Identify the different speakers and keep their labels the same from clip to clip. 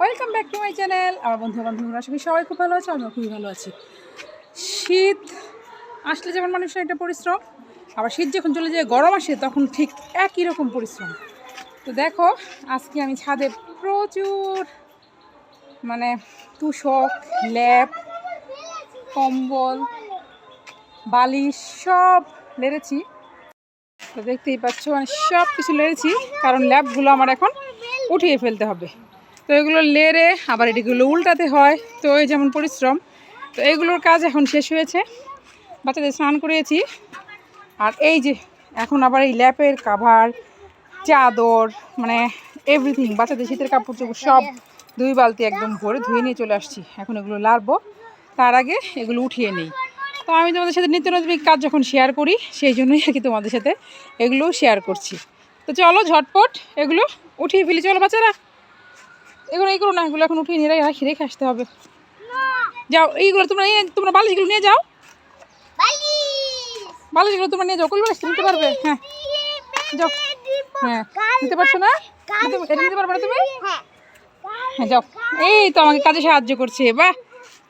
Speaker 1: Welcome back to my channel আমার বন্ধু বান্ধবরা করি সবাই খুব ভালো আছে, আমিও খুবই ভালো আছি। শীত, আসলে যেমন মানুষের একটা পরিশ্রম, আবার শীত যখন চলে যায়, গরম আসে, তখন ঠিক একই রকম পরিশ্রম। তো দেখো, আজকে আমি ছাদে প্রচুর মানে তুষক ল্যাপ কম্বল, বালিশ, সব লেড়েছি। তো দেখতেই পাচ্ছ মানে সব কিছু লেড়েছি, কারণ ল্যাপগুলো আমার এখন উঠিয়ে ফেলতে হবে। তো এগুলো লেড়ে আবার এটিগুলো উল্টাতে হয়। তো এই যেমন পরিশ্রম, তো এগুলোর কাজ এখন শেষ হয়েছে। বাচ্চাদের স্নান করিয়েছি। আর এই যে, এখন আবার এই ল্যাপের কাভার চাদর মানে এভরিথিং বাচ্চাদের শীতের কাপড় চোপড় সব দুই বালতি একদম ভরে ধুয়ে নিয়ে চলে আসছি। এখন এগুলো লাড়বো। তার আগে এগুলো উঠিয়ে নিই। তো আমি তোমাদের সাথে নিত্য নতুন কাজ যখন শেয়ার করি সেই জন্যই আর কি তোমাদের সাথে এগুলো শেয়ার করছি। তো চলো ঝটপট এগুলো উঠিয়ে ফেলি। চলো বাচ্চারা। এগুলো এই করো না এগুলো এখন উঠিয়ে নিয়ে রাখি রেখে আসতে হবে। যাও এইগুলো তোমরা নিয়ে তোমরা বালিশগুলো নিয়ে যাও। বালিশগুলো তোমরা নিয়ে যাও। কই বালিশ? নিতে পারবে? হ্যাঁ। যাও। হ্যাঁ। নিতে পারছ না? এটা নিতে পারবে না তুমি? হ্যাঁ যাও। এই তো আমাকে কাজে সাহায্য করছে। বাহ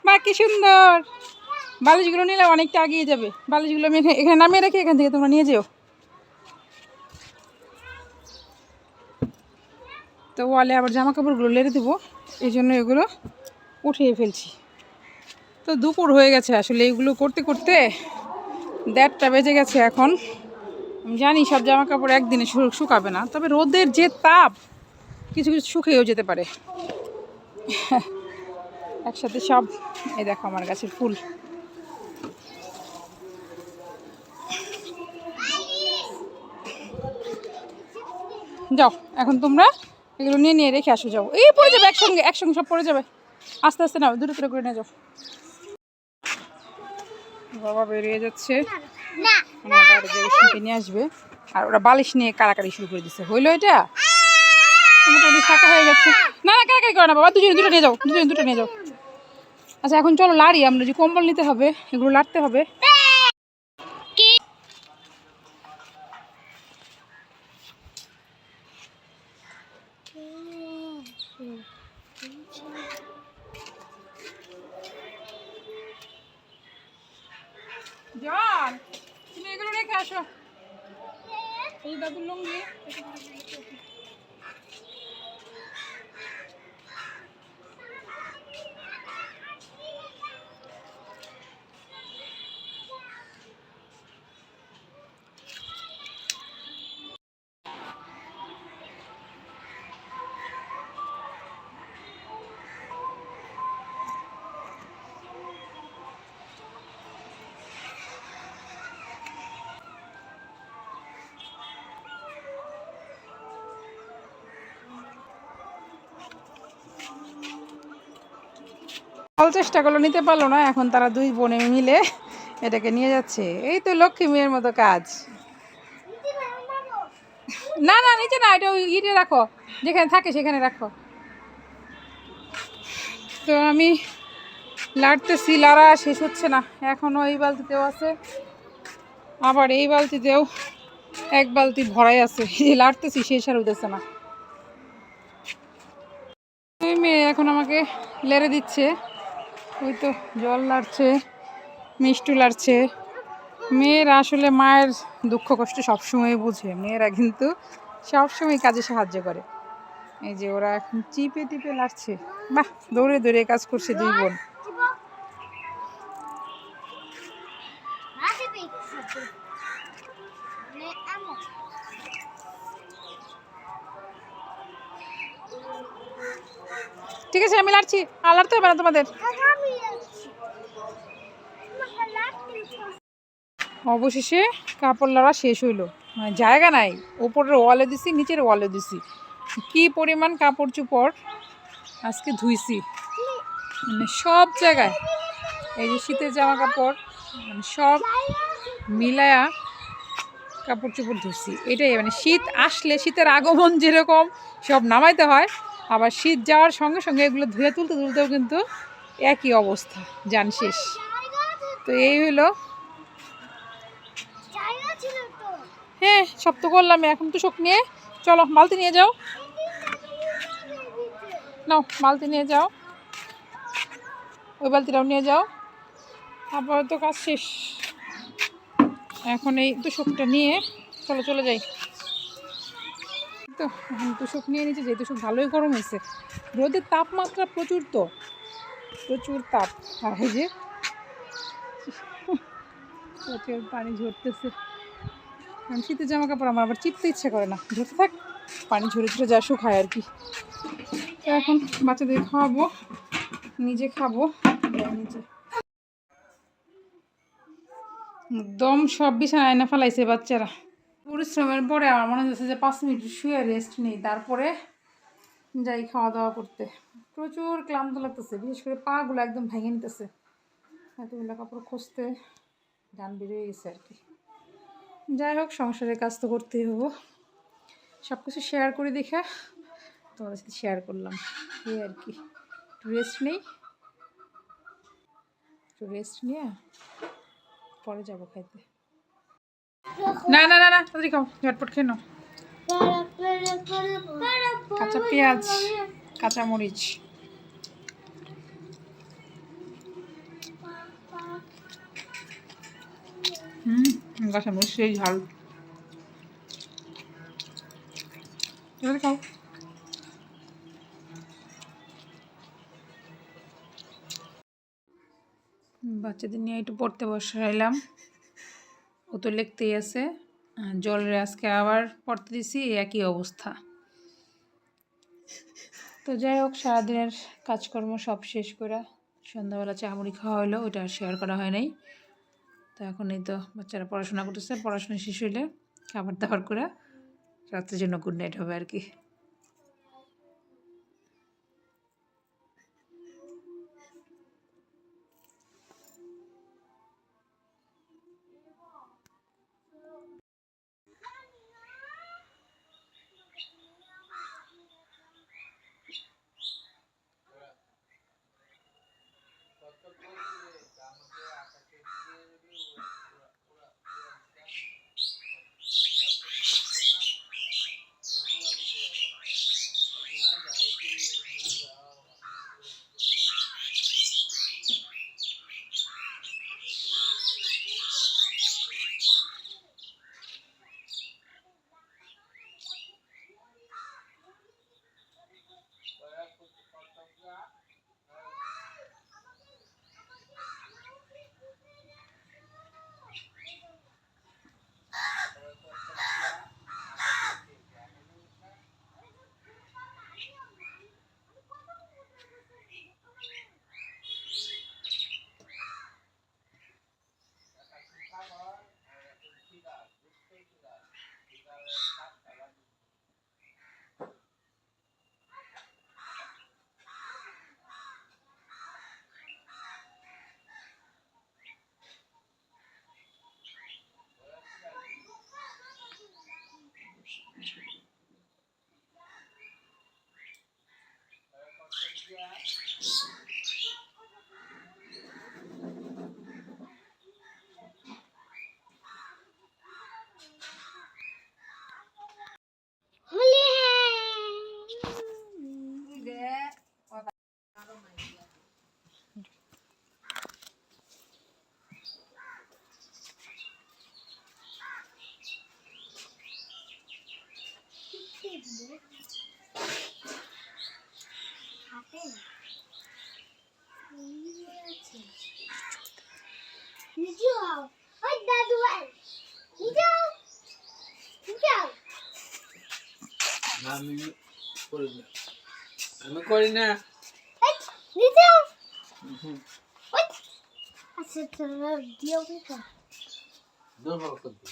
Speaker 1: বাহ, কি সুন্দর। বালিশগুলো নিলে অনেকটা এগিয়ে যাবে। বালিশগুলো আমি এখানে- নামিয়ে রেখে এখান থেকে তোমরা নিয়ে যেও। তো ওয়ালে আবার জামা কাপড়গুলো লেড়ে দেবো। এই জন্য এগুলো উঠিয়ে ফেলছি। তো দুপুর হয়ে গেছে আসলে এগুলো করতে করতে দেড়টা বেজে গেছে এখন। আমি জানি সব জামা কাপড় একদিনে শুকাবে না। তবে রোদের যে তাপ কিছু কিছু শুকিয়েও যেতে পারে। একসাথে সব, এই দেখো আমার গাছের ফুল। যাও, এখন তোমরা এগুলো নিয়ে নিয়ে রেখে আসো, যাও। এই পড়ে যাবে একসঙ্গে একসঙ্গে সব পড়ে যাবে। আস্তে আস্তে নাও দূরে দূরে করে নিয়ে যাও। বাবা বেরিয়ে যাচ্ছে। নিয়ে আসবে। আর ওরা বালিশ নিয়ে কারাকারি শুরু করে দিচ্ছে হইল এটা? হয়ে গেছে। না না কারাকারি করে না বাবা, দুজনে দুটো নিয়ে যাও, দুজনে দুটো নিয়ে যাও। আচ্ছা এখন চলো লাড়ি, আমরা যে কম্বল নিতে হবে, এগুলো লাড়তে হবে। জন, তুমি এগুলো রেখে আসো। এই দাদুর লুঙ্গি। অল চেষ্টা করল নিতে পারল না, এখন তারা দুই বোনে মিলে এটাকে নিয়ে যাচ্ছে। এই তো লক্ষ্মী মেয়ের মতো কাজ। না না, নিচে না, এটা ওই ইটে রাখো, যেখানে থাকে সেখানে রাখো। তো আমি লাড়তেছি, লাড়া শেষ হচ্ছে না এখনও এই বালতিতেও আছে, আবার এই বালতিতেও এক বালতি ভরাই আছে লাড়তেছি, শেষ আর উঠেছে না। ওই মেয়ে এখন আমাকে লেড়ে দিচ্ছে। ওই তো জল লাড়ছে মিষ্টি লাড়ছে মেয়েরা আসলে মায়ের দুঃখ কষ্ট সবসময় বুঝে। মেয়েরা কিন্তু সবসময় কাজে সাহায্য করে। এই যে ওরা এখন চিপে টিপে লাড়ছে বাহ, দৌড়ে দৌড়ে কাজ করছে দুই বোন। ঠিক আছে, আমি লাড়ছি। আর লাড়তে হবে না তোমাদের। অবশেষে কাপড় লড়া শেষ হইল। মানে জায়গা নাই। ওপরের ওয়ালে দিছি, নিচের ওয়ালে দিছি। কি পরিমাণ কাপড় চোপড় আজকে ধুইছি। মানে সব জায়গায়। এই যে শীতের জামা কাপড় মানে সব মিলায়া কাপড় চোপড় ধুইছি। এটাই মানে শীত আসলে, শীতের আগমন যেরকম, সব নামাইতে হয়। আবার শীত যাওয়ার সঙ্গে সঙ্গে এগুলো ধুয়ে তুলতে তুলতেও কিন্তু একই অবস্থা যান শেষ। তো এই হলো। হ্যাঁ সব তো করলাম, এখন তো শোক নিয়ে চলো মালতি নিয়ে যাও। নাও, বালতি নিয়ে যাও। ওই বালতিটাও নিয়ে যাও। তারপর তো কাজ শেষ। এখন এই তুষকটা নিয়ে চলো, চলে যাই। তো তুষক নিয়ে নিচ্ছে যে তুষক ভালোই গরম হয়েছে। রোদের তাপমাত্রা প্রচুর তো। প্রচুর তাপ। আর এই যে চোখের পানি ঝরতেছে। কারণ শীতের জামা কাপড় আমার আবার চিপতে ইচ্ছে করে না। ঝরতে থাক, পানি ঝরে ঝরে যা শুকায় আর কি। তো এখন বাচ্চাদের খাওয়াবো, নিজে খাব। নিজে একদম সব বিছানায় আয়না ফেলাইছে বাচ্চারা। পরিশ্রমের পরে আমার মনে হচ্ছে যে পাঁচ মিনিট শুয়ে রেস্ট নেই। তারপরে যাই খাওয়া দাওয়া করতে। প্রচুর ক্লান্ত লাগতেছে, বিশেষ করে পাগুলো একদম ভেঙে নিতেছে। এতগুলো কাপড় খুঁজতে গান বেরিয়ে গেছে আর কি। যাই হোক, সংসারের কাজ তো করতেই হব। সব কিছু শেয়ার করে দেখে তোমাদের সাথে শেয়ার করলাম। এই আর কি। একটু রেস্ট নেই। একটু রেস্ট নিয়ে পরে যাব খাইতে। না না না না, তাড়াতাড়ি খাও, ঝটপট খেয়ে নাও। কাঁচা পেঁয়াজ, কাঁচা মরিচ। হুম, কাঁচা মরিচ সেই ঝাল। খাও। বাচ্চাদের নিয়ে একটু পড়তে বসাইলাম। ও লিখতেই আছে জল জলের আজকে আবার পড়তে দিছি একই অবস্থা। তো যাই হোক, সারাদিনের কাজকর্ম সব শেষ করে সন্ধ্যাবেলা চা মুড়ি খাওয়া হলো আর শেয়ার করা হয় নাই। তো এখন এই তো বাচ্চারা পড়াশোনা করতেছে, পড়াশোনা শেষ হইলে খাবার দাবার করে রাত্রের জন্য গুড নাইট হবে আর কি।
Speaker 2: আমি করি না। আমি করি না।
Speaker 3: আচ্ছা দিও কি কর
Speaker 2: দুর্বল করবি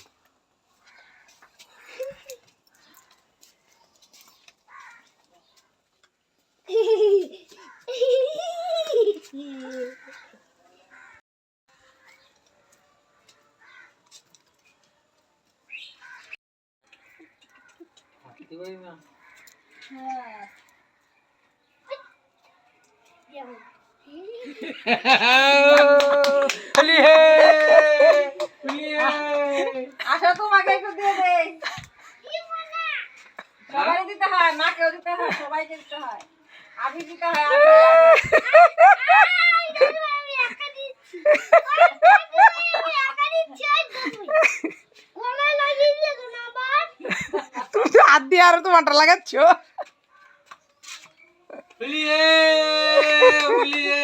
Speaker 2: হাঁটতে পারি না
Speaker 3: হ্যাঁ
Speaker 2: হে হলি হে।
Speaker 4: তোমাকে একটু দিয়ে দেই। সবাই দিতে হয় মাকেও দিতে হয় সবাইকে দিতে হয়। আগে দিতে হয় আগে, আগে।
Speaker 3: আমি একা দিচ্ছি আমি একা দিচ্ছি ওই তুমি তো না আবার
Speaker 1: তুমি তো হাত দিয়ে আরও তোমারটা লাগাচ্ছ।
Speaker 2: ಹುಲಿಯೇ ಹುಲಿಯೇ